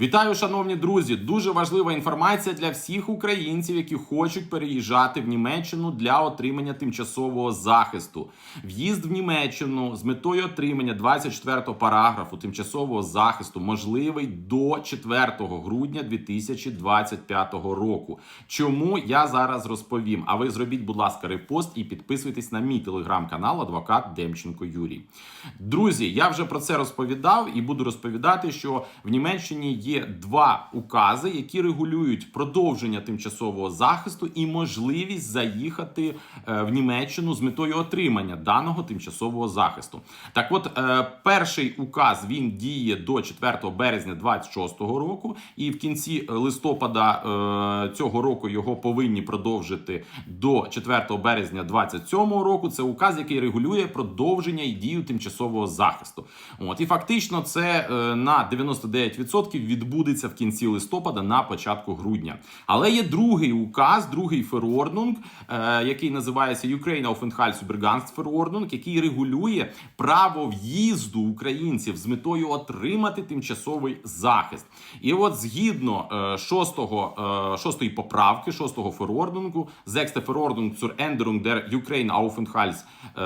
Вітаю, шановні друзі! Дуже важлива інформація для всіх українців, які хочуть переїжджати в Німеччину для отримання тимчасового захисту. В'їзд в Німеччину з метою отримання 24-го параграфу тимчасового захисту можливий до 4 грудня 2025 року. Чому я зараз розповім? А ви зробіть, будь ласка, репост і підписуйтесь на мій телеграм-канал Адвокат Демченко Юрій. Друзі, я вже про це розповідав і буду розповідати, що в Німеччині є два укази, які регулюють продовження тимчасового захисту і можливість заїхати е, в Німеччину з метою отримання даного тимчасового захисту. Так, от е, перший указ він діє до 4 березня 26 року, і в кінці листопада е, цього року його повинні продовжити до 4 березня 27 року. Це указ, який регулює продовження і дію тимчасового захисту. От і фактично це на 99% відбудеться в кінці листопада на початку грудня. Але є другий указ, другий ферорднунг, е, який називається Ukraine Aufenthaltsübergangsverordnung, який регулює право в'їзду українців з метою отримати тимчасовий захист. І от згідно е, шостого, е, шостої поправки, шостого ферорднунгу, Sechste Verordnung zur Änderung der Ukraine Aufenthalts е,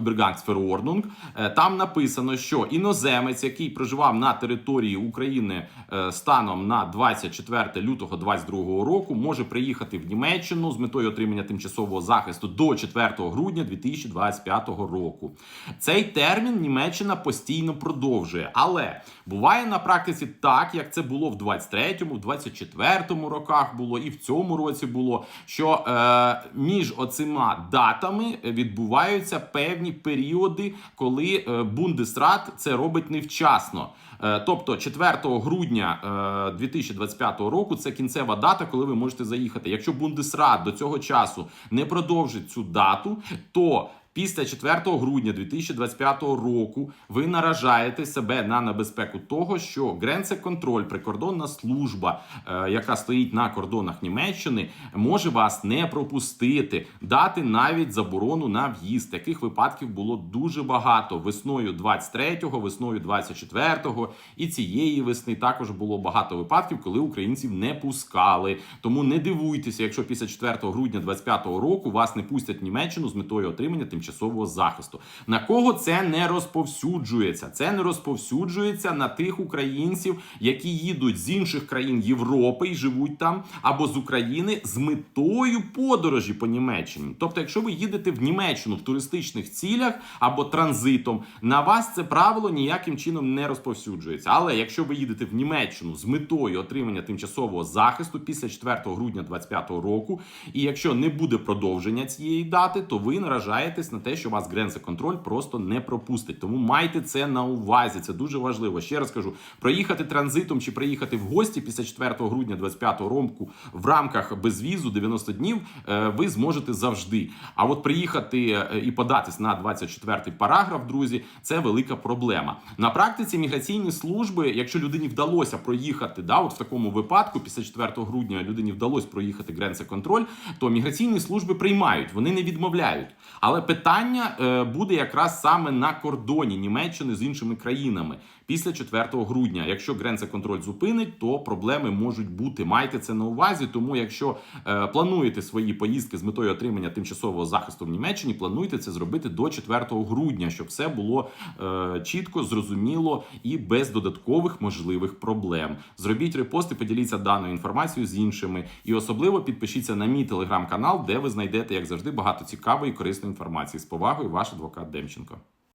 Übergangsverordnung, е, там написано, що іноземець, який проживав на території України е, станом на 24 лютого 2022 року, може приїхати в Німеччину з метою отримання тимчасового захисту до 4 грудня 2025 року. Цей термін Німеччина постійно продовжує, але буває на практиці так, як це було в 23-му, в 24-му роках було і в цьому році було, що е, між оцима датами відбуваються певні періоди, коли е, Бундесрат це робить невчасно. Е, Тобто 4 грудня е, 2025 року це кінцева дата, коли ви можете заїхати. Якщо Бундесрат до цього часу не продовжить цю дату, то Після 4 грудня 2025 року ви наражаєте себе на небезпеку того, що Гренце-контроль, прикордонна служба, е, яка стоїть на кордонах Німеччини, може вас не пропустити, дати навіть заборону на в'їзд. Таких випадків було дуже багато. Весною 23-го, весною 24-го і цієї весни також було багато випадків, коли українців не пускали. Тому не дивуйтеся, якщо після 4 грудня 2025 року вас не пустять в Німеччину з метою отримання тимчасового захисту. На кого це не розповсюджується? Це не розповсюджується на тих українців, які їдуть з інших країн Європи і живуть там, або з України з метою подорожі по Німеччині. Тобто, якщо ви їдете в Німеччину в туристичних цілях або транзитом, на вас це правило ніяким чином не розповсюджується. Але якщо ви їдете в Німеччину з метою отримання тимчасового захисту після 4 грудня 2025 року, і якщо не буде продовження цієї дати, то ви наражаєтесь на те, що вас гренце-контроль просто не пропустить. Тому майте це на увазі. Це дуже важливо. Ще раз кажу: проїхати транзитом чи приїхати в гості після 4 грудня 2025 року в рамках безвізу 90 днів е, ви зможете завжди. А от приїхати е, і податись на 24 параграф, друзі, це велика проблема. На практиці міграційні служби, якщо людині вдалося проїхати, да, от в такому випадку, після 4 грудня людині вдалося проїхати гренце-контроль, то міграційні служби приймають, вони не відмовляють. Але питання е, буде якраз саме на кордоні Німеччини з іншими країнами після 4 грудня. Якщо гренце-контроль зупинить, то проблеми можуть бути. Майте це на увазі. Тому, якщо е, плануєте свої поїздки з метою отримання тимчасового захисту в Німеччині, плануйте це зробити до 4 грудня, щоб все було е, чітко, зрозуміло і без додаткових можливих проблем. Зробіть репост і поділіться даною інформацією з іншими. І особливо підпишіться на мій телеграм-канал, де ви знайдете, як завжди, багато цікавої і корисної інформації. З повагою, ваш адвокат Демченко.